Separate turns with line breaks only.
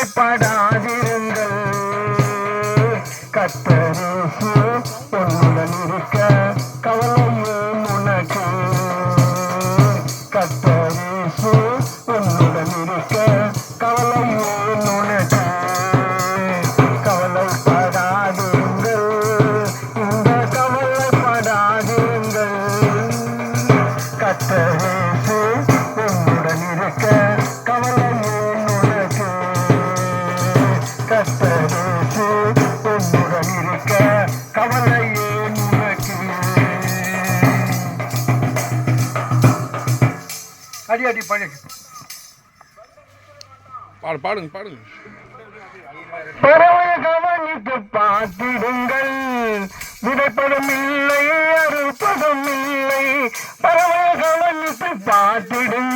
கவலைப்படாதிருங்கள் கத்தரேசு உன்னுடன் இருக்க கவலையும் உனக்கு கத்தரேசு உன்னுடன் இருக்க கவலையும் அடி அடி படி.
பாடு பாடுங்க பாடுங்க.
பறவை கவனித்து பார்த்திடுங்கள். விதைப்பதும் இல்லை அறுப்பதும் இல்லை. பறவை கவனித்து பார்த்திடுங்கள்.